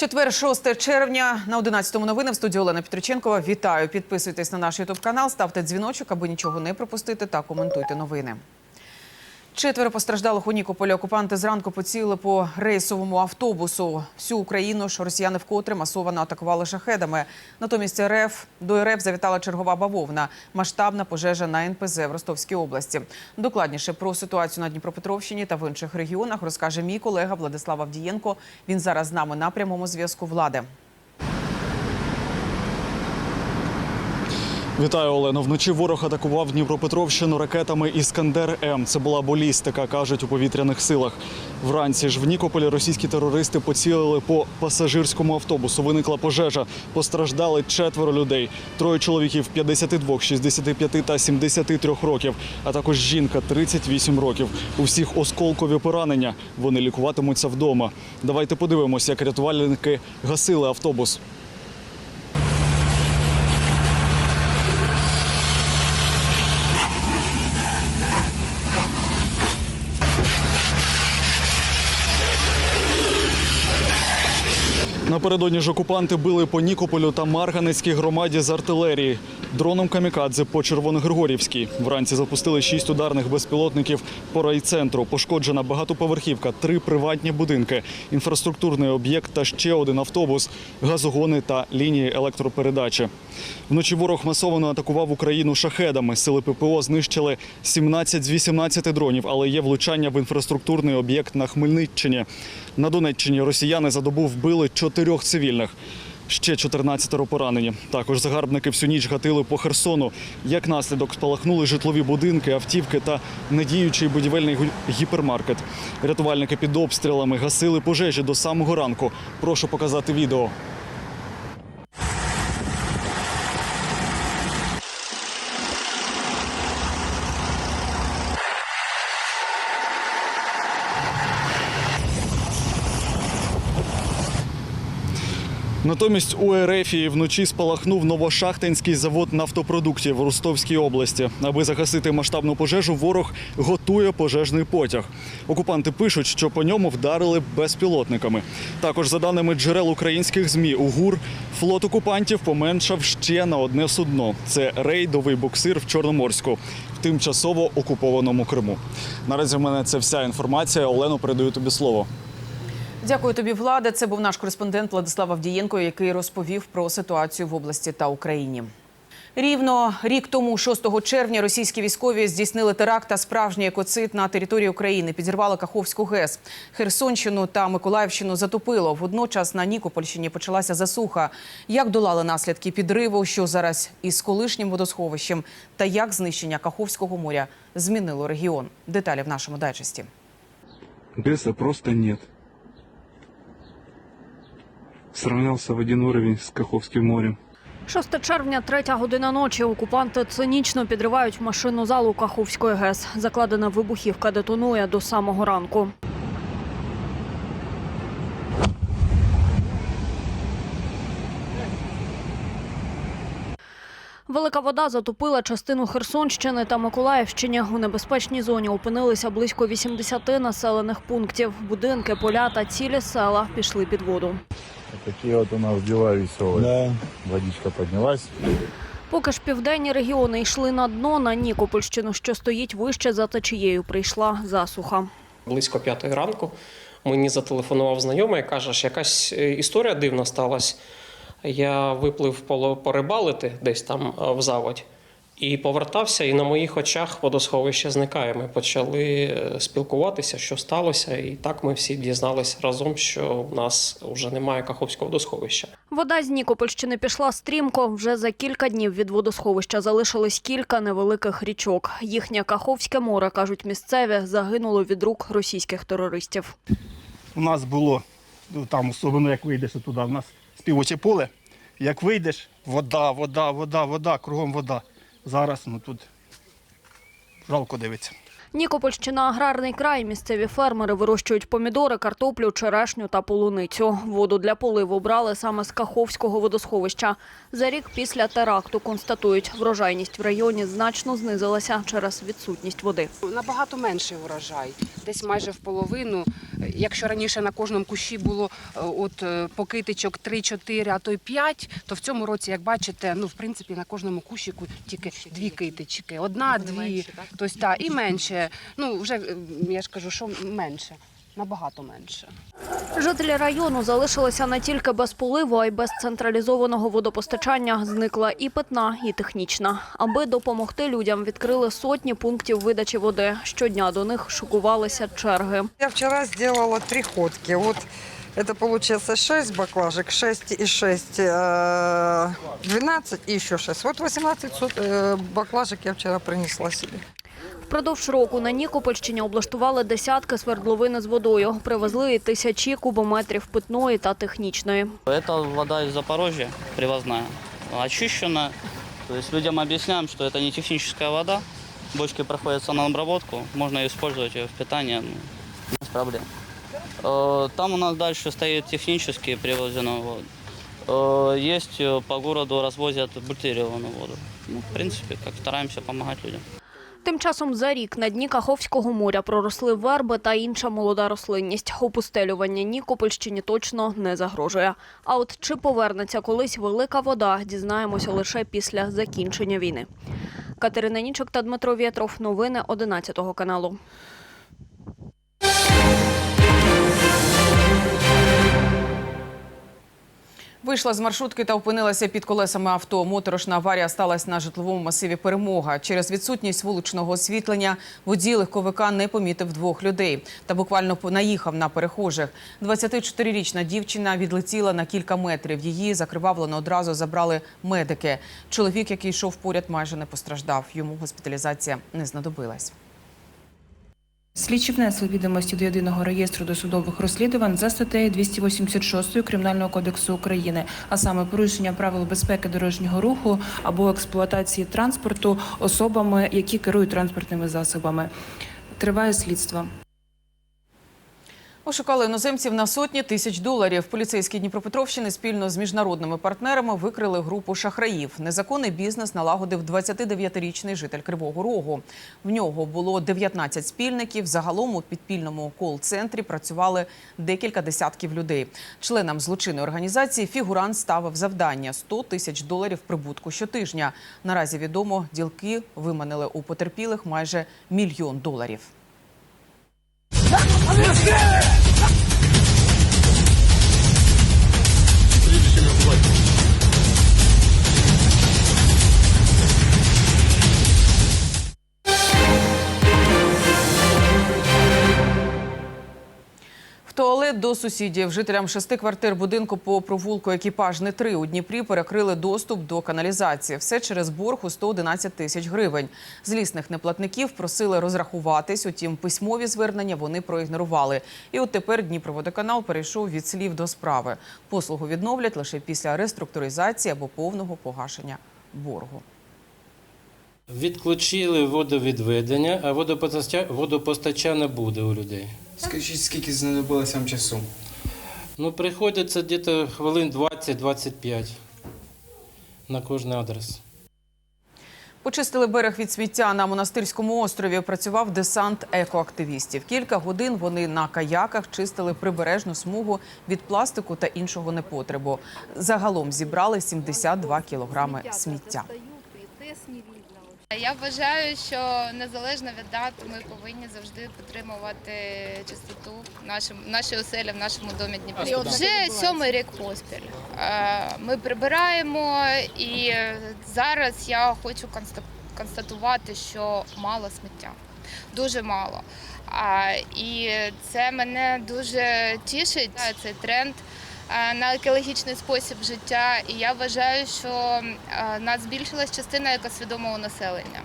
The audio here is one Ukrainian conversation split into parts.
Четвер, 6 червня на 11 новини в студії Олена Петриченкова. Вітаю! Підписуйтесь на наш ютуб канал, ставте дзвіночок, аби нічого не пропустити та коментуйте новини. Четверо постраждалих у Нікополі окупанти зранку поцілили по рейсовому автобусу. Всю Україну ж росіяни вкотре масово атакували шахедами. Натомість РФ до РФ завітала чергова бавовна. Масштабна пожежа на НПЗ в Ростовській області. Докладніше про ситуацію на Дніпропетровщині та в інших регіонах розкаже мій колега Владислав Авдієнко. Він зараз з нами на прямому зв'язку влади. Вітаю, Олено. Вночі ворог атакував Дніпропетровщину ракетами Іскандер М. Це була балістика, кажуть у повітряних силах. Вранці ж в Нікополі російські терористи поцілили по пасажирському автобусу. Виникла пожежа. Постраждали четверо людей. Троє чоловіків 52, 65 та 73 років, а також жінка 38 років. У всіх осколкові поранення. Вони лікуватимуться вдома. Давайте подивимося, як рятувальники гасили автобус. Напередодні ж окупанти били по Нікополю та Марганецькій громаді з артилерії. Дроном камікадзе по Червоногригорівській. Вранці запустили шість ударних безпілотників по райцентру. Пошкоджена багатоповерхівка, три приватні будинки, інфраструктурний об'єкт та ще один автобус, газогони та лінії електропередачі. Вночі ворог масово атакував Україну шахедами. Сили ППО знищили 17 з 18 дронів, але є влучання в інфраструктурний об'єкт на Хмельниччині. На Донеччині росіяни за добу вбили чотирьох цивільних. Ще 14 поранені. Також загарбники всю ніч гатили по Херсону. Як наслідок спалахнули житлові будинки, автівки та недіючий будівельний гіпермаркет. Рятувальники під обстрілами гасили пожежі до самого ранку. Прошу показати відео. Натомість у Ерефії вночі спалахнув Новошахтинський завод нафтопродуктів в Ростовській області. Аби загасити масштабну пожежу, ворог готує пожежний потяг. Окупанти пишуть, що по ньому вдарили безпілотниками. Також, за даними джерел українських змі, у ГУР флот окупантів поменшав ще на одне судно. Це рейдовий буксир в Чорноморську в тимчасово окупованому Криму. Наразі в мене це вся інформація. Олено, передаю тобі слово. Дякую тобі, Влада. Це був наш кореспондент Владислав Авдієнко, який розповів про ситуацію в області та Україні. Рівно рік тому, 6 червня, російські військові здійснили теракт та справжній екоцид на території України. Підірвали Каховську ГЕС. Херсонщину та Миколаївщину затопило. Водночас на Нікопольщині почалася засуха. Як долали наслідки підриву, що зараз із колишнім водосховищем, та як знищення Каховського моря змінило регіон. Деталі в нашому дайджесті. ГЭСа просто нет. Сравнялся в один уровень с Каховским морем. 6 червня, третя година ночі. Окупанти цинічно підривають машину залу Каховської ГЕС. Закладена вибухівка детонує до самого ранку. Велика вода затопила частину Херсонщини та Миколаївщини. У небезпечній зоні опинилися близько 80 населених пунктів. Будинки, поля та цілі села пішли під воду. Такие вот у нас дела веселые. Водичка поднялась. Поки ж південні регіони йшли на дно, на Нікопольщину, що стоїть вище за течією, прийшла засуха. Близько п'ятої ранку мені зателефонував знайомий каже, що якась е, історія дивна сталася. Я виплив поло- порибалити десь там е, в заводь і повертався, і на моїх очах водосховище зникає. Ми почали е, спілкуватися, що сталося, і так ми всі дізналися разом, що в нас вже немає Каховського водосховища. Вода з Нікопольщини пішла стрімко. Вже за кілька днів від водосховища залишилось кілька невеликих річок. Їхнє Каховське море, кажуть місцеві, загинуло від рук російських терористів. у нас було ну, там, особливо як вийдеш туди, у нас співоче поле. Як вийдеш, вода, вода, вода, вода, кругом вода. Зараз ну тут жалко дивиться. Нікопольщина аграрний край. Місцеві фермери вирощують помідори, картоплю, черешню та полуницю. Воду для поливу брали саме з Каховського водосховища. За рік після теракту констатують, врожайність в районі значно знизилася через відсутність води. Набагато менший урожай, десь майже в половину. Якщо раніше на кожному кущі було е, от е, покитичок 3-4, а то й 5, то в цьому році, як бачите, ну в принципі на кожному кущику тільки дві китички, одна, дві, тобто та і менше. Ну вже е, я ж кажу, що менше, набагато менше. Жителі району залишилися не тільки без поливу, а й без централізованого водопостачання. Зникла і питна, і технічна. Аби допомогти людям, відкрили сотні пунктів видачі води. Щодня до них шукувалися черги. Я вчера сделала три ходки. Вот это получается 6 баклажек, 6 и 6, э, 12 и еще 6. Вот 18 сот, э, баклажек я вчера принесла себе. Впродовж року на Нікопольщині облаштували десятки свердловин з водою. Привезли і тисячі кубометрів питної та технічної. Это вода из Запорожья, привозная, очищенная. То есть людям объясняем, что это не техническая вода. Бочки проходят санобработку, можно использовать ее в питании, ну, без проблем. Э, Там у нас дальше стоит технически привозенную воду. Э, Есть э, по городу развозят бутилированную воду. Ну, в принципе, как стараемся помогать людям. Тим часом за рік на дні Каховського моря проросли верби та інша молода рослинність. Опустелювання Нікопольщині точно не загрожує. А от чи повернеться колись велика вода, дізнаємося лише після закінчення війни. Катерина Нічок та Дмитро Вєтров. Новини 11 каналу. Вийшла з маршрутки та опинилася під колесами авто. Моторошна аварія сталася на житловому масиві Перемога. Через відсутність вуличного освітлення водій легковика не помітив двох людей та буквально наїхав на перехожих. 24-річна дівчина відлетіла на кілька метрів. Її закривавлено одразу забрали медики. Чоловік, який йшов поряд, майже не постраждав. Йому госпіталізація не знадобилась. Слідчі внесли відомості до єдиного реєстру досудових розслідувань за статтею 286 Кримінального кодексу України, а саме порушення правил безпеки дорожнього руху або експлуатації транспорту особами, які керують транспортними засобами. Триває слідство. Ошукали іноземців на сотні тисяч доларів. Поліцейські Дніпропетровщини спільно з міжнародними партнерами викрили групу шахраїв. Незаконний бізнес налагодив 29-річний житель Кривого Рогу. В нього було 19 спільників. Загалом у підпільному кол-центрі працювали декілька десятків людей. Членам злочинної організації фігурант ставив завдання 100 тисяч доларів прибутку щотижня. Наразі відомо, ділки виманили у потерпілих майже мільйон доларів. В туалет до сусідів жителям шести квартир будинку по провулку екіпаж не три у Дніпрі перекрили доступ до каналізації. Все через борг у 111 тисяч гривень. Злісних неплатників просили розрахуватись. Утім, письмові звернення вони проігнорували. І от тепер Дніпроводоканал перейшов від слів до справи. Послугу відновлять лише після реструктуризації або повного погашення боргу. Відключили водовідведення, а водопостачання, водопостачання буде у людей. Скажіть, скільки знадобилося вам часу? Ну, приходиться десь хвилин 20-25 на кожний адрес. Почистили берег від сміття на монастирському острові. Працював десант екоактивістів. Кілька годин вони на каяках чистили прибережну смугу від пластику та іншого непотребу. Загалом зібрали 72 кілограми сміття. Я вважаю, що незалежно від дат ми повинні завжди підтримувати чистоту в нашому нашій оселі, в нашому домі Дніпрі. Вже сьомий рік поспіль. Е, Ми прибираємо, і зараз я хочу констатувати, що мало сміття. Дуже мало. І це мене дуже тішить. Цей тренд на екологічний спосіб життя. І я вважаю, що е, нас збільшилась частина екосвідомого населення.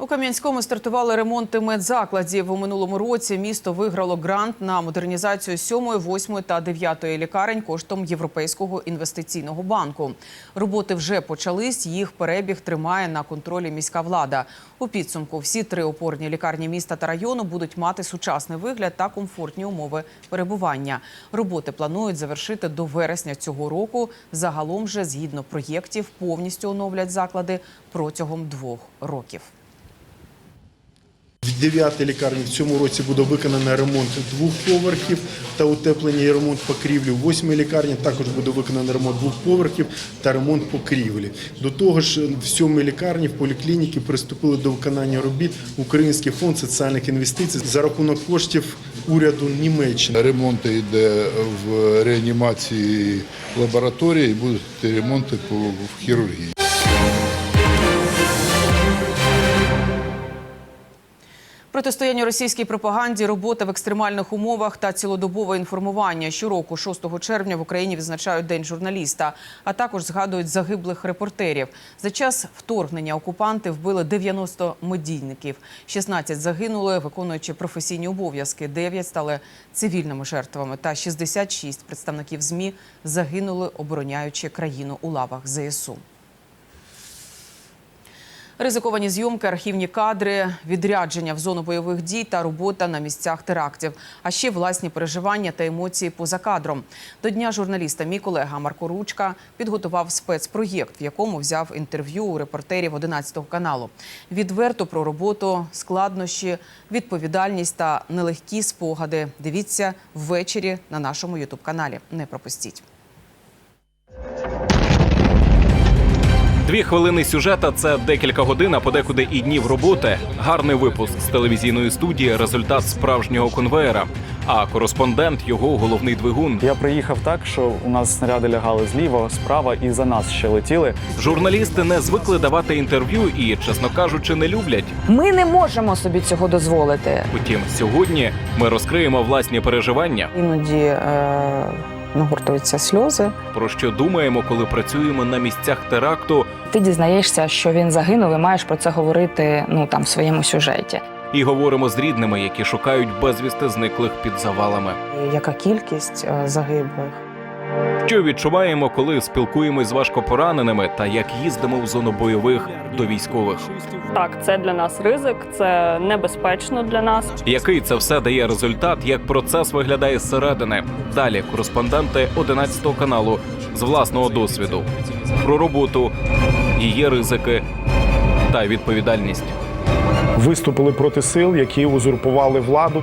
У Кам'янському стартували ремонти медзакладів. У минулому році місто виграло грант на модернізацію 7, 8 та 9 лікарень коштом Європейського інвестиційного банку. Роботи вже почались. Їх перебіг тримає на контролі міська влада. У підсумку всі три опорні лікарні міста та району будуть мати сучасний вигляд та комфортні умови перебування. Роботи планують завершити до вересня цього року. Загалом же, згідно проєктів, повністю оновлять заклади протягом двох років. В 9 лікарні в цьому році буде виконано ремонт двох поверхів та утеплення і ремонт покрівлі. В 8 лікарні також буде виконано ремонт двох поверхів та ремонт покрівлі. До того ж, в 7 лікарні в поліклініки приступили до виконання робіт Український фонд соціальних інвестицій за рахунок коштів уряду Німеччини. Ремонт йде в реанімації лабораторії, і будуть ремонти в хірургії. Протистояння російській пропаганді, робота в екстремальних умовах та цілодобове інформування. Щороку, 6 червня, в Україні відзначають День журналіста, а також згадують загиблих репортерів. За час вторгнення окупанти вбили 90 медійників. 16 загинули, виконуючи професійні обов'язки. 9 стали цивільними жертвами. Та 66 представників ЗМІ загинули, обороняючи країну у лавах ЗСУ. Ризиковані зйомки, архівні кадри, відрядження в зону бойових дій та робота на місцях терактів, а ще власні переживання та емоції поза кадром. До дня журналіста мій колега Марко Ручка підготував спецпроєкт, в якому взяв інтерв'ю у репортерів 11 каналу. Відверто про роботу, складнощі, відповідальність та нелегкі спогади. Дивіться ввечері на нашому ютуб каналі. Не пропустіть. Дві хвилини сюжета це декілька годин, а подекуди і днів роботи. Гарний випуск з телевізійної студії результат справжнього конвеєра. А кореспондент його головний двигун. Я приїхав так, що у нас снаряди лягали зліва, справа і за нас ще летіли. Журналісти не звикли давати інтерв'ю і, чесно кажучи, не люблять. Ми не можемо собі цього дозволити. Утім, сьогодні ми розкриємо власні переживання, Іноді е, нагуртуються сльози. про що думаємо, коли працюємо на місцях теракту, Ти дізнаєшся, що він загинув, і маєш про це говорити ну там в своєму сюжеті. і говоримо з рідними, які шукають безвісти зниклих під завалами. Яка кількість е, загиблих? Що відчуваємо, коли спілкуємось з важкопораненими та як їздимо в зону бойових до військових? Так, це для нас ризик, це небезпечно для нас. Який це все дає результат, як процес виглядає зсередини? Далі кореспонденти 11 каналу з власного досвіду про роботу, її ризики та відповідальність. Виступили проти сил, які узурпували владу.